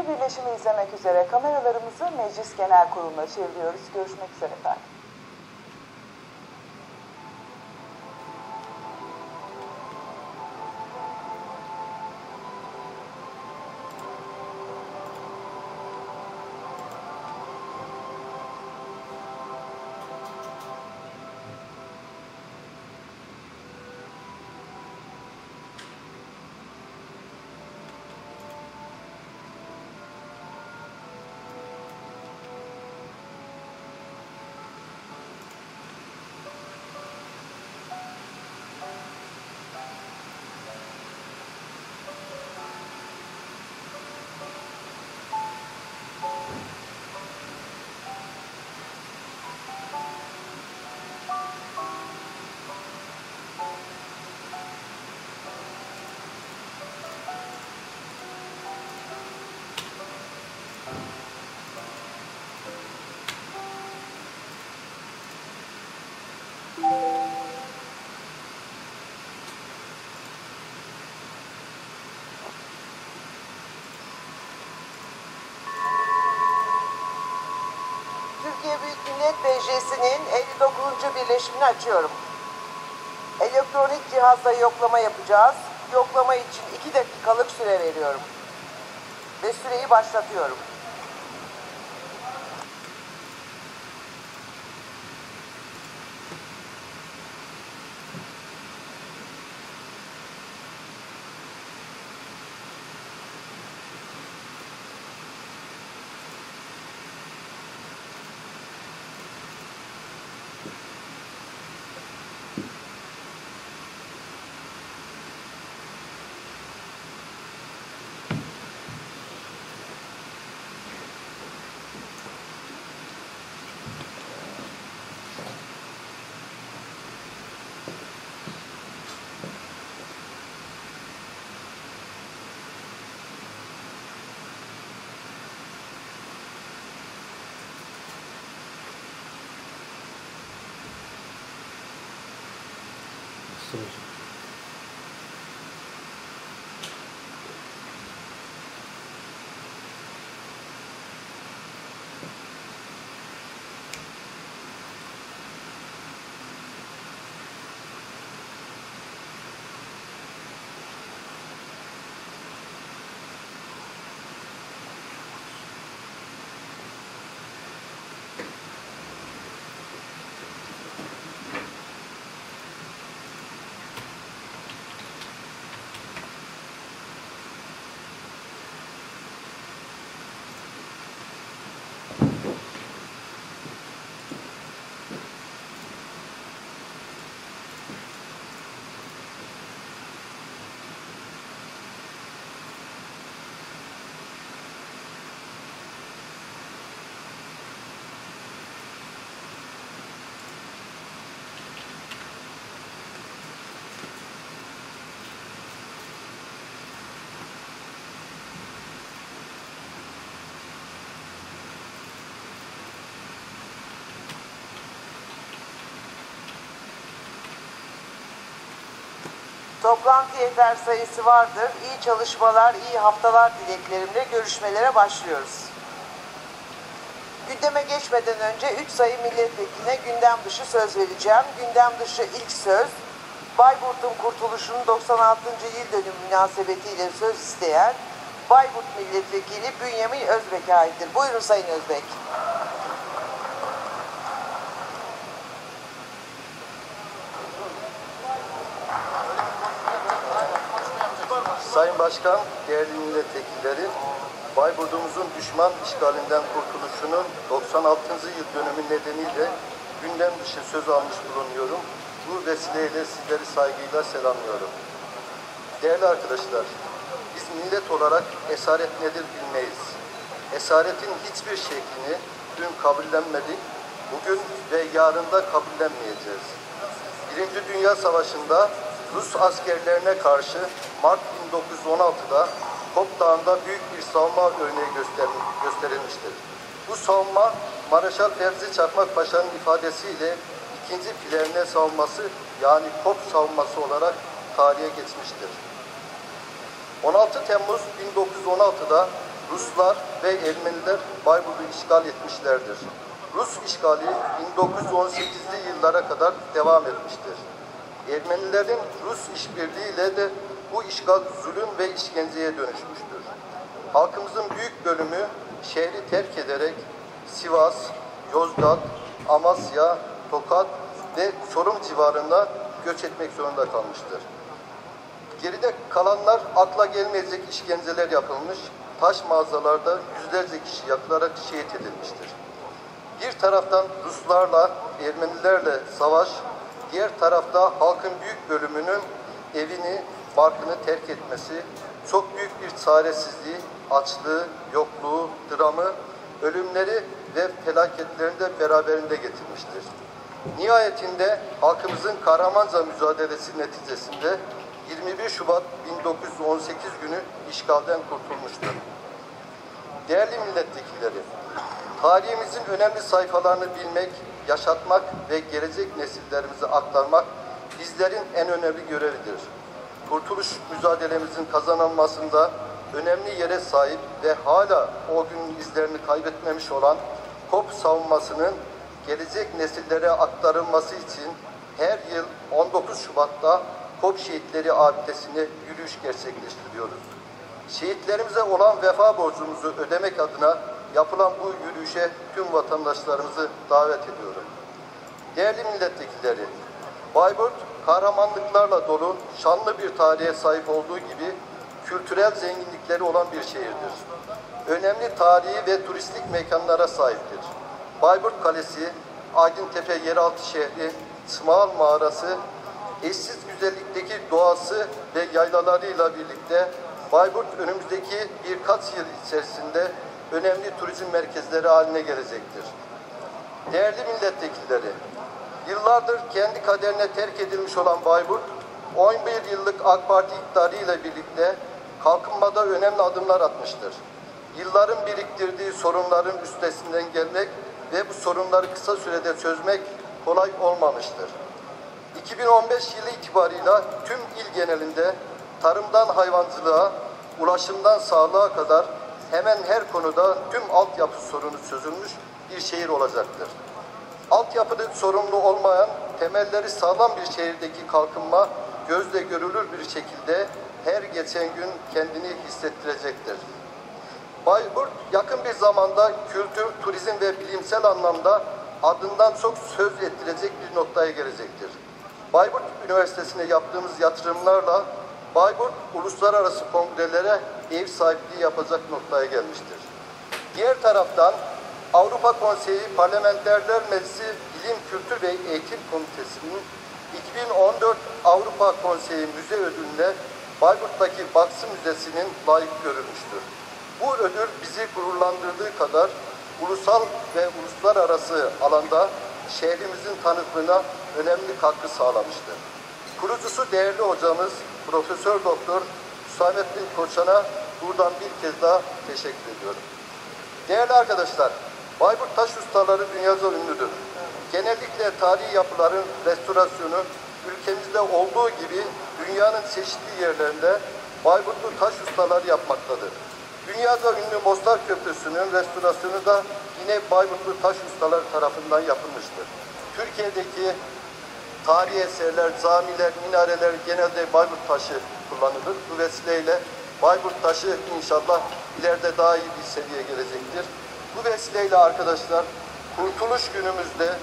birleşimi izlemek üzere kameralarımızı Meclis Genel Kurulu'na çeviriyoruz. Görüşmek üzere efendim. Millet Meclisi'nin 59. birleşimini açıyorum. Elektronik cihazla yoklama yapacağız. Yoklama için 2 dakikalık süre veriyorum. Ve süreyi başlatıyorum. 是不是 Toplantı yeter sayısı vardır. İyi çalışmalar, iyi haftalar dileklerimle görüşmelere başlıyoruz. Gündeme geçmeden önce 3 sayı milletvekiline gündem dışı söz vereceğim. Gündem dışı ilk söz, Bayburt'un kurtuluşunun 96. yıl dönümü münasebetiyle söz isteyen Bayburt Milletvekili Bünyamin Özbek'e aittir. Buyurun Sayın Özbek. Sayın Başkan, değerli milletvekilleri, Bayburt'umuzun düşman işgalinden kurtuluşunun 96. yıl dönümü nedeniyle gündem dışı söz almış bulunuyorum. Bu vesileyle sizleri saygıyla selamlıyorum. Değerli arkadaşlar, biz millet olarak esaret nedir bilmeyiz. Esaretin hiçbir şeklini dün kabullenmedik, bugün ve yarın da kabullenmeyeceğiz. Birinci Dünya Savaşı'nda Rus askerlerine karşı Mart 1916'da Kop Dağı'nda büyük bir savunma örneği gösterilmiştir. Bu savunma Mareşal Fevzi Çakmak Paşa'nın ifadesiyle ikinci Plevne savunması yani Kop savunması olarak tarihe geçmiştir. 16 Temmuz 1916'da Ruslar ve Ermeniler Bayburt'u işgal etmişlerdir. Rus işgali 1918'li yıllara kadar devam etmiştir. Ermenilerin Rus işbirliğiyle de bu işgal zulüm ve işkenceye dönüşmüştür. Halkımızın büyük bölümü şehri terk ederek Sivas, Yozgat, Amasya, Tokat ve Çorum civarında göç etmek zorunda kalmıştır. Geride kalanlar akla gelmeyecek işkenceler yapılmış, taş mağazalarda yüzlerce kişi yakılarak şehit edilmiştir. Bir taraftan Ruslarla, Ermenilerle savaş, diğer tarafta halkın büyük bölümünün evini, barkını terk etmesi, çok büyük bir çaresizliği, açlığı, yokluğu, dramı, ölümleri ve felaketlerini de beraberinde getirmiştir. Nihayetinde halkımızın kahramanca mücadelesi neticesinde 21 Şubat 1918 günü işgalden kurtulmuştur. Değerli milletvekilleri, tarihimizin önemli sayfalarını bilmek, yaşatmak ve gelecek nesillerimize aktarmak bizlerin en önemli görevidir. Kurtuluş mücadelemizin kazanılmasında önemli yere sahip ve hala o günün izlerini kaybetmemiş olan KOP savunmasının gelecek nesillere aktarılması için her yıl 19 Şubat'ta KOP Şehitleri Abidesi'ne yürüyüş gerçekleştiriyoruz. Şehitlerimize olan vefa borcumuzu ödemek adına yapılan bu yürüyüşe tüm vatandaşlarımızı davet ediyorum. Değerli milletvekilleri, Bayburt kahramanlıklarla dolu şanlı bir tarihe sahip olduğu gibi kültürel zenginlikleri olan bir şehirdir. Önemli tarihi ve turistik mekanlara sahiptir. Bayburt Kalesi, Aydıntepe Yeraltı Şehri, Smağal Mağarası, eşsiz güzellikteki doğası ve yaylalarıyla birlikte Bayburt önümüzdeki birkaç yıl içerisinde önemli turizm merkezleri haline gelecektir. Değerli milletvekilleri, yıllardır kendi kaderine terk edilmiş olan Bayburt, 11 yıllık AK Parti iktidarı ile birlikte kalkınmada önemli adımlar atmıştır. Yılların biriktirdiği sorunların üstesinden gelmek ve bu sorunları kısa sürede çözmek kolay olmamıştır. 2015 yılı itibarıyla tüm il genelinde tarımdan hayvancılığa, ulaşımdan sağlığa kadar hemen her konuda tüm altyapı sorunu çözülmüş bir şehir olacaktır. Altyapıda sorumlu olmayan, temelleri sağlam bir şehirdeki kalkınma gözle görülür bir şekilde her geçen gün kendini hissettirecektir. Bayburt yakın bir zamanda kültür, turizm ve bilimsel anlamda adından çok söz ettirecek bir noktaya gelecektir. Bayburt Üniversitesi'ne yaptığımız yatırımlarla Bayburt uluslararası kongrelere ev sahipliği yapacak noktaya gelmiştir. Diğer taraftan Avrupa Konseyi Parlamenterler Meclisi Bilim, Kültür ve Eğitim Komitesi'nin 2014 Avrupa Konseyi Müze Ödülü'ne Bayburt'taki Baksı Müzesi'nin layık görülmüştür. Bu ödül bizi gururlandırdığı kadar ulusal ve uluslararası alanda şehrimizin tanıklığına önemli katkı sağlamıştır. Kurucusu değerli hocamız Profesör Doktor Hüsamettin Koçan'a buradan bir kez daha teşekkür ediyorum. Değerli arkadaşlar, Bayburt taş ustaları dünyaca ünlüdür. Genellikle tarihi yapıların restorasyonu ülkemizde olduğu gibi dünyanın çeşitli yerlerinde Bayburtlu taş ustaları yapmaktadır. Dünyaca ünlü Mostar Köprüsü'nün restorasyonu da yine Bayburtlu taş ustaları tarafından yapılmıştır. Türkiye'deki tarihi eserler, camiler, minareler genelde Bayburt taşı kullanılır. Bu vesileyle Bayburt taşı inşallah ileride daha iyi bir seviyeye gelecektir. Bu vesileyle arkadaşlar kurtuluş günümüzde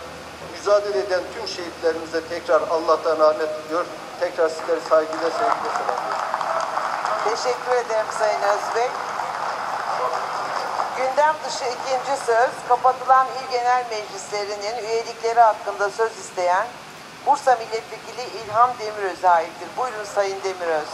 mücadele eden tüm şehitlerimize tekrar Allah'tan rahmet diliyor. Tekrar sizleri saygıyla sevgiyle selamlıyorum. Teşekkür ederim Sayın Özbek. Gündem dışı ikinci söz, kapatılan il genel meclislerinin üyelikleri hakkında söz isteyen Bursa Milletvekili İlham Demiröz'e aittir. Buyurun Sayın Demiröz.